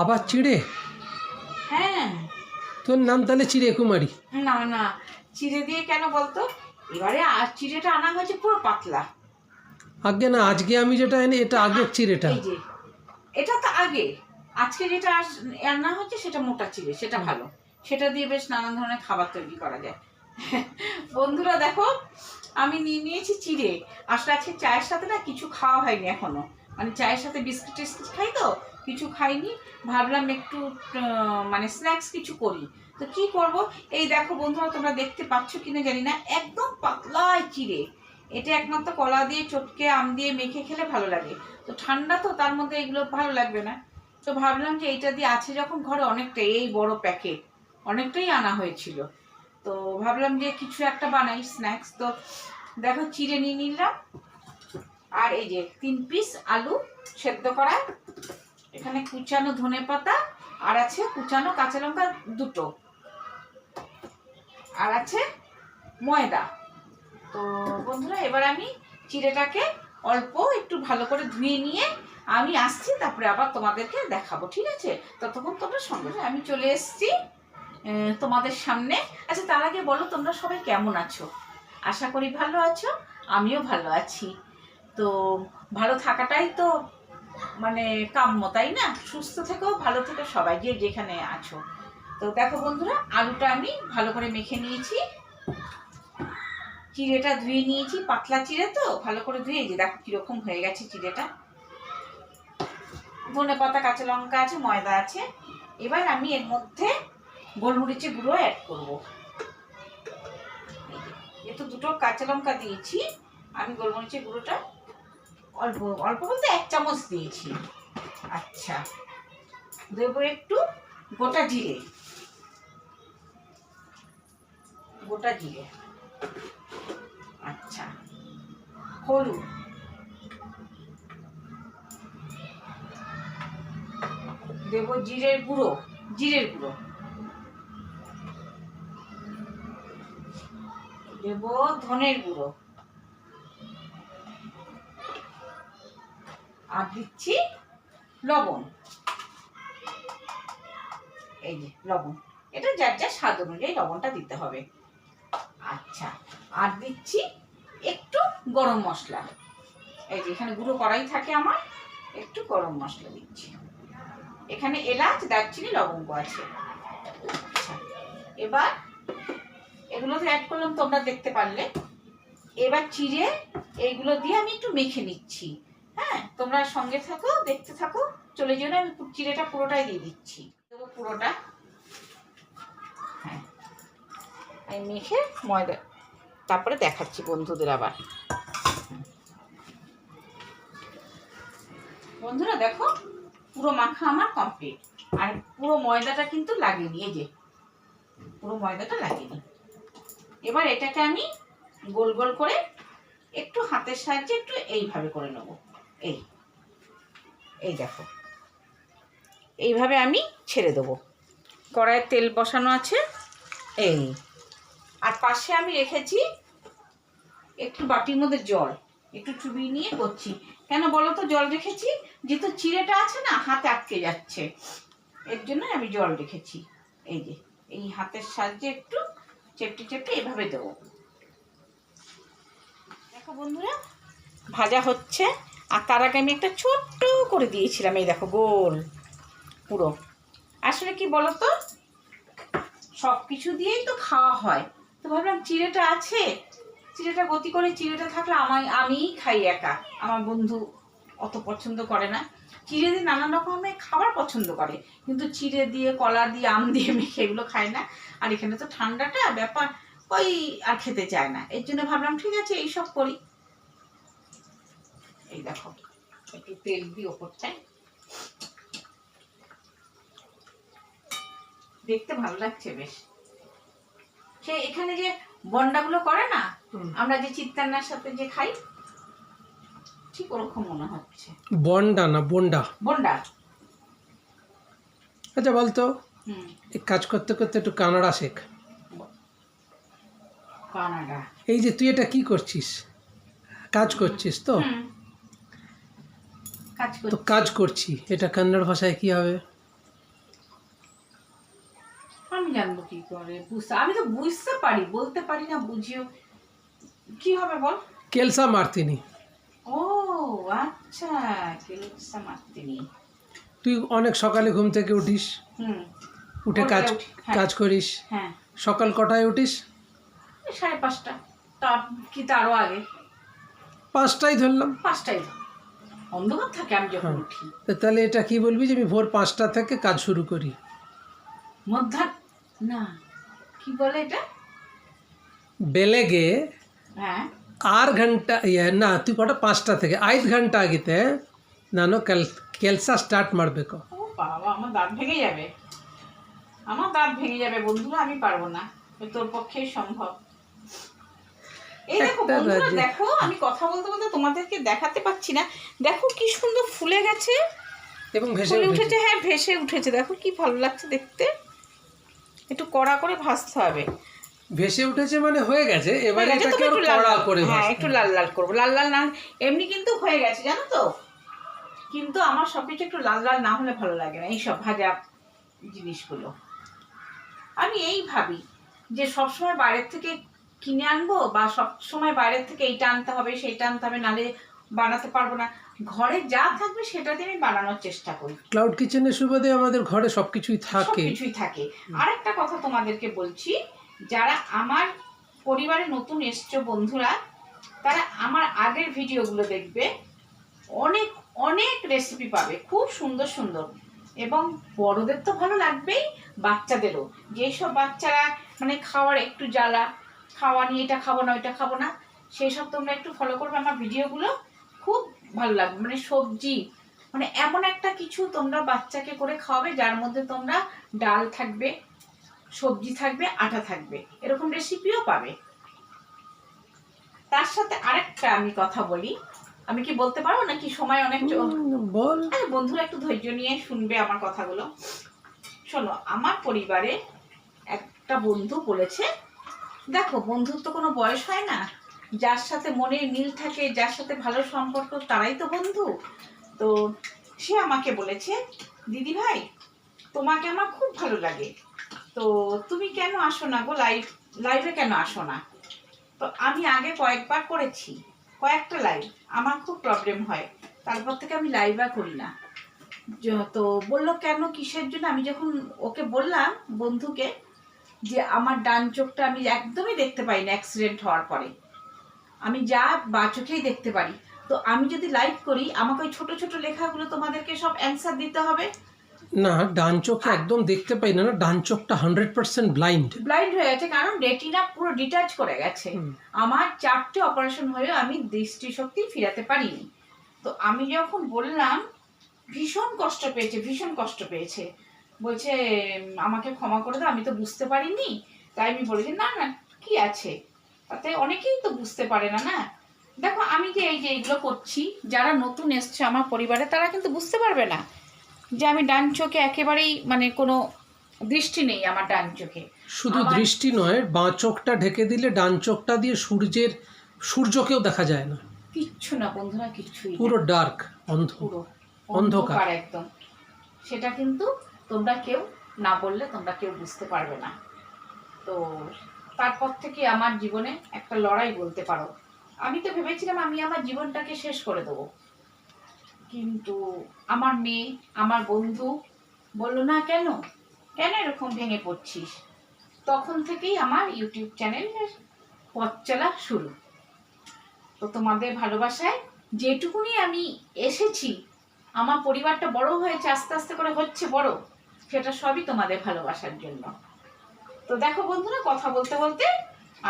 আবার চিড়ে? হ্যাঁ। তোর নাম তাহলে চিড়ে কুমারী। না না চিড়ে দিয়ে কেন বলতো? এবারে আর চিড়েটা আনা হয়েছে পুরো পাতলা। আগে না আজকে আমি যেটা এনে এটা আগের চিড়েটা। এই যে এটা তো আগে। আজকে যেটা রান্না হচ্ছে সেটা মোটা চিড়ে সেটা ভালো। সেটা দিয়ে বেশ নানান ধরনের খাবার তৈরি করা যায়। বন্ধুরা দেখো আমি নিয়ে নিয়েছি চিড়ে। আসলে আজকে চায়ের সাথে না কিছু খাওয়া হয়নি এখনও। মানে চায়ের সাথে বিস্কিট টিস্কিট খাই তো কিছু খাইনি, ভাবলাম একটু মানে স্ন্যাক্স কিছু করি। তো কি করব? এই দেখো বন্ধুরা, তোমরা দেখতে পাচ্ছ কিনা জানি না, একদম পাতলায় চিড়ে। এটা একমাত্র কলা দিয়ে চটকে আম দিয়ে মেখে খেলে ভালো লাগে। তো ঠান্ডা তো, তার মধ্যে এগুলো ভালো লাগবে না। তো ভাবলাম যে এইটা দিয়ে আছে যখন ঘরে অনেকটা, এই বড় প্যাকেট অনেকটাই আনা হয়েছিল। তো ভাবলাম যে কিছু একটা বানাই স্ন্যাক্স তো দেখো, চিড়ে নিয়ে নিলাম। আর এই যে তিন পিস আলু সেদ্ধ করা এখানে কুচানো ধনে পাতা, আর আছে কুচানো কাঁচা লঙ্কা দুটো। আর আছে ময়দা। তো বন্ধুরা, এবার আমি চিড়েটাকে অল্প একটু ভালো করে ধুয়ে নিয়ে আমি আসছি, তারপরে আবার তোমাদেরকে দেখাবো, ঠিক আছে? ততক্ষণ তোমরা সঙ্গে আমি চলে এসেছি তোমাদের সামনে। আচ্ছা তার আগে বলো তোমরা সবাই কেমন আছো? আশা করি ভালো আছো, আমিও ভালো আছি। তো ভালো থাকাটাই তো মানে কাম্য, তাই না? সুস্থ থেকেও ভালো থেকো সবাই, যে যেখানে আছো। তো দেখো বন্ধুরা, আলুটা আমি ভালো করে মেখে নিয়েছি। চিড়েটা ধুয়ে নিয়েছি, পাতলা চিড়ে তো, ভালো করে ধুয়ে যে দেখো কীরকম হয়ে গেছে চিড়েটা। ধনে পাতা, কাঁচা লঙ্কা আছে, ময়দা আছে। এবার আমি এর মধ্যে গোলমরিচের গুঁড়ো অ্যাড করব। যেহেতু দুটো কাঁচা লঙ্কা দিয়েছি, আমি গোলমরিচের গুঁড়োটা অল্প অল্প বলতে এক চামচ দিয়েছি। আচ্ছা। দেবো একটু গোটা জিরে। গোটা জিরে। আচ্ছা। হলুদ। দেব জিরের গুঁড়ো জিরের গুঁড়ো। দেব ধনের গুঁড়ো। আর দিচ্ছি লবণ। এই যে, লবণ। এটা যার যার স্বাদ অনুযায়ী লবণটা দিতে হবে। আচ্ছা আর দিচ্ছি একটু গরম মশলা। এই যে, এখানে গুঁড়ো করাই থাকে আমার। একটু গরম মশলা দিচ্ছি। এখানে এলাচ, দারচিনি, লবঙ্গ আছে। আচ্ছা এবার এগুলো তো অ্যাড করলাম তোমরা দেখতে পারলে। এবার চিড়ে, এইগুলো দিয়ে আমি একটু মেখে নিচ্ছি। হ্যাঁ তোমরা সঙ্গে থাকো, দেখতে থাকো, চলে যেও না, আমি চিড়েটা পুরোটাই দিয়ে দিচ্ছি। দেবো পুরোটা। হ্যাঁ আমি মেখে ময়দা তারপরে দেখাচ্ছি বন্ধুদের আবার। বন্ধুরা দেখো, পুরো মাখা আমার কমপ্লিট আর পুরো ময়দাটা কিন্তু লাগেনি, এই যে। পুরো ময়দাটা লাগেনি। এবার এটাকে আমি গোল গোল করে একটু হাতের সাহায্যে একটু এইভাবে করে নেব। এই এই দেখো। এইভাবে আমি ছেড়ে দেবো। কড়াইয়ের তেল বসানো আছে, এই। আর পাশে আমি রেখেছি একটু বাটির মধ্যে জল, একটু চুবিয়ে নিয়ে করছি। কেন বলো তো? জল রেখেছি, যেহেতু চিড়েটা আছে না, হাতে আটকে যাচ্ছে। এর জন্য আমি জল রেখেছি। এই যে, এই হাতের সাহায্যে একটু চেপটে চেপটে এভাবে দেবো। দেখো বন্ধুরা, ভাজা হচ্ছে। আর তার আগে আমি একটা ছোট্ট করে দিয়েছিলাম, এই দেখো গোল, পুরো। আসলে কি বলো তো সব কিছু দিয়েই তো খাওয়া হয়। তো ভাবলাম চিড়েটা আছে, চিড়েটা গতি করে চিড়েটা থাকলে আমায়, আমিই খাই একা। আমার বন্ধু অত পছন্দ করে না। চিড়ে দিয়ে নানান রকমের খাবার পছন্দ করে, কিন্তু চিড়ে দিয়ে, কলা দিয়ে, আম দিয়ে মেখে এগুলো খায় না। আর এখানে তো ঠান্ডাটা ব্যাপার, ওই আর খেতে চায় না। এর জন্য ভাবলাম, ঠিক আছে, এইসব করি। এই দেখো একটু তেল দিয়ে ওপরটায় দেখতে ভালো লাগছে বেশ। সে এখানে যে বন্ডাগুলো করে না। আমরা যে চিত্তান্নার সাথে যে খাই ঠিক ওরকম মনে হচ্ছে। বন্ডা না বন্ডা? বন্ডা। আচ্ছা বলতো কাজ করতে করতে একটু কানাডা শেখ। কানাডা। এই যে তুই এটা কি করছিস? কাজ করছিস তো? তো কাজ করছি। এটা কন্নড় ভাষায় কি হবে? জানব কি করে? বুঝতে আমি তো বুঝতে পারি বলতে পারি না বুঝিও। কি হবে বল? কেলসা মার্তিনি। ও আচ্ছা কেলসা মার্তিনি। তুই অনেক সকালে ঘুম থেকে উঠিস হুম। উঠে কাজ হ্যাঁ। কাজ করিস। হ্যাঁ। সকাল কটায় উঠিস? সাড়ে পাঁচটা। তার কি তারও আগে? পাঁচটায় ধরলাম। পাঁচটাই তো। অন্ধকার থাকে আমি যখন হ্যাঁ। উঠি তা তাহলে এটা কি বলবি যে আমি ভোর পাঁচটা থেকে কাজ শুরু করি মধ্যা না কি বলে এটা ಬೆಳಗ್ಗೆ হ্যাঁ ಆರು ಗಂಟೆ ಏ- ನಾ ತು ಕೊಡ ಪಾಂಚಟ থেকে ಐದು ಗಂಟೆ ಆಗಿದೆ ನಾನು ಕೆಲ್ ಕೆಲಸ ಸ್ಟಾರ್ಟ್ ಮಾಡಬೇಕು ও বাবা আমার দাঁত ভেঙে যাবে আমার দাঁত ভেঙে যাবে বন্ধুরা আমি পারবো না এ তোর পক্ষেই সম্ভব এই দেখো বন্ধুরা দেখো আমি কথা বলতে বলতে তোমাদেরকে দেখাতে পাচ্ছি না। দেখো কি সুন্দর ফুলে গেছে। এবং ভেসে উঠেছে। হ্যাঁ ভেসে উঠেছে। দেখো কি ভালো লাগছে দেখতে। একটু কড়া করে ভাজতে হবে। ভেসে উঠেছে মানে হয়ে গেছে এবারে এটাকে একটু কড়া করে হ্যাঁ একটু লাল লাল করব। লাল লাল না এমনি কিন্তু হয়ে গেছে জানো তো? কিন্তু আমার সবকিছু একটু লাল লাল না হলে ভালো লাগে না এইসব ভাজা জিনিসগুলো। আমি এই ভাবি যে সবসময় বাইরের থেকে কিনে আনব? বা সব সময় বাইরের থেকে এইটা আনতে হবে সেইটা আনতে হবে নালে বানাতে পারব না। ঘরে যা থাকবে সেটা দিয়ে আমি বানানোর চেষ্টা করি। ক্লাউড কিচেনের সুবাদে আমাদের ঘরে সবকিছুই থাকে। সবকিছুই থাকে। আরেকটা কথা তোমাদেরকে বলছি যারা আমার পরিবারে নতুন এসছো বন্ধুরা তারা আমার আগের ভিডিওগুলো দেখবে। অনেক অনেক রেসিপি পাবে খুব সুন্দর সুন্দর। এবং বড়দের তো ভালো লাগবেই বাচ্চাদেরও। যেসব বাচ্চারা মানে খাওয়ার একটু জ্বালা খাওয়া নিয়ে এটা খাব না ওইটা খাব না। সেই সব তোমরা একটু ফলো করবে আমার ভিডিওগুলো খুব ভালো লাগবে। মানে সবজি মানে এমন একটা কিছু তোমরা বাচ্চাকে করে খাওয়াবে যার মধ্যে তোমরা ডাল থাকবে সবজি থাকবে আটা থাকবে। এরকম রেসিপিও পাবে। তার সাথে আরেকটা আমি কথা বলি। আমি কি বলতে পারব নাকি সময় অনেক আরে বন্ধুরা একটু ধৈর্য নিয়ে শুনবে আমার কথাগুলো। শোনো আমার পরিবারে একটা বন্ধু বলেছে দেখো বন্ধুর তো কোনো বয়স হয় না। যার সাথে মনে মিল থাকে, যার সাথে ভালো সম্পর্ক, তারাই তো বন্ধু। তো সে আমাকে বলেছে, দিদি ভাই, তোমাকে আমার খুব ভালো লাগে। তো তুমি কেন আসো না গো লাইভ লাইভে কেন আসো না? তো আমি আগে কয়েকবার করেছি, কয়েকটা লাইভ আমার খুব প্রবলেম হয়। তারপর থেকে আমি লাইভ আর করি না। তো বলল, কেন, কিসের জন্য? আমি যখন ওকে বললাম বন্ধুকে যে আমার ডান চোখটা আমি একদমই দেখতে পাই না অ্যাক্সিডেন্ট হওয়ার পরে। আমি যা বা চোখেই দেখতে পারি। তো আমি যদি লাইভ করি আমাকে ওই ছোটো ছোটো লেখাগুলো তোমাদেরকে সব অ্যান্সার দিতে হবে? না ডান চোখে একদম দেখতে পাই না না ডান চোখটা হান্ড্রেড পার্সেন্ট ব্লাইন্ড ব্লাইন্ড হয়ে গেছে কারণ রেটিনা পুরো ডিটাচ করে গেছে। আমার চারটে অপারেশন হয়েও আমি দৃষ্টিশক্তি ফিরাতে পারিনি। তো আমি যখন বললাম ভীষণ কষ্ট পেয়েছে ভীষণ কষ্ট পেয়েছে। বলছে আমাকে ক্ষমা করে দাও আমি তো বুঝতে পারিনি। তাই আমি বলেছি না না কি আছে? তাতে অনেকেই তো বুঝতে পারে না না? দেখো আমি যে এই যে এইগুলো করছি যারা নতুন এসছে আমার পরিবারে তারা কিন্তু বুঝতে পারবে না যে আমি ডান চোখে একেবারেই মানে কোনো দৃষ্টি নেই আমার ডান চোখে। শুধু দৃষ্টি নয় বাঁ চোখটা ঢেকে দিলে ডান চোখটা দিয়ে সূর্যের সূর্যকেও দেখা যায় না। কিচ্ছু না বন্ধুরা কিচ্ছুই না। পুরো ডার্ক অন্ধ। পুরো। অন্ধকার একদম। সেটা কিন্তু তোমরা কেউ না বললে তোমরা কেউ বুঝতে পারবে না। তো তারপর থেকে আমার জীবনে একটা লড়াই বলতে পারো। আমি তো ভেবেছিলাম আমি আমার জীবনটাকে শেষ করে দেবো। কিন্তু আমার মেয়ে, আমার বন্ধু বলল, না, কেন? কেন এরকম ভেঙে পড়ছিস? তখন থেকেই আমার ইউটিউব চ্যানেলের পথ চলা শুরু। তো তোমাদের ভালোবাসায় যেটুকুনি আমি এসেছি, আমার পরিবারটা বড় হয়েছে, আস্তে আস্তে করে হচ্ছে বড়। সেটা সবই তোমাদের ভালোবাসার জন্য। তো দেখো বন্ধুরা কথা বলতে বলতে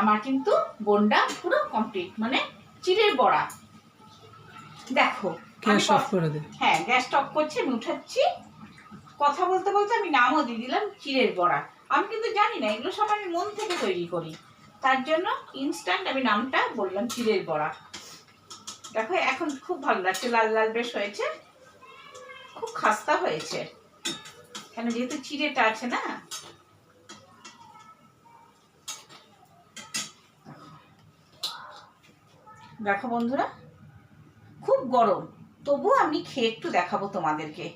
আমার কিন্তু বোনটা পুরো কমপ্লিট মানে চিড়ের বড়া। দেখো গ্যাস অফ করে দে। হ্যাঁ গ্যাস টপ করছে আমি উঠাচ্ছি। কথা বলতে বলতে আমি নামও দিয়ে দিলাম চিড়ের বড়া। আমি কিন্তু জানি না এগুলো সব আমি মন থেকে তৈরি করি। তার জন্য ইনস্ট্যান্ট আমি নামটা বললাম চিড়ের বড়া। দেখো এখন খুব ভালো লাগছে লাল লাল বেশ হয়েছে। খুব খাস্তা হয়েছে। কেন যেহেতু চিড়েটা আছে না? দেখো বন্ধুরা খুব গরম। তবু আমি খেয়ে একটু দেখাবো তোমাদেরকে।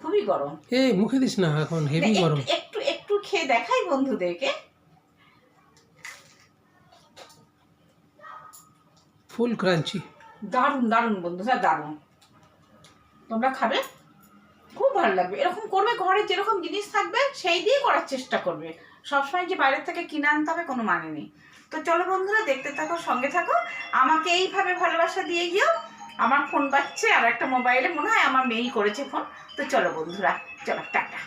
খুবই গরম। এই মুখে দিস না এখন হেভি গরম। একটু একটু খেয়ে দেখাই বন্ধুদেরকে। ফুল ক্রাঞ্চি দারুণ দারুণ বন্ধুরা দারুণ। তোমরা খাবে খুব? ভালো লাগবে। এরকম করবে, ঘরে যেরকম জিনিস থাকবে, সেই দিয়ে করার চেষ্টা করবে। সবসময় যে বাইরের থেকে কিনে আনতে হবে, কোনো মানে নেই। তো চলো বন্ধুরা, দেখতে থাকো, সঙ্গে থাকো। আমাকে এইভাবে ভালোবাসা দিয়ে গিয়েও আমার ফোন পাচ্ছে আর একটা মোবাইলে মনে হয় আমার মেয়েই করেছে ফোন তো চলো বন্ধুরা, চলো, টাটা।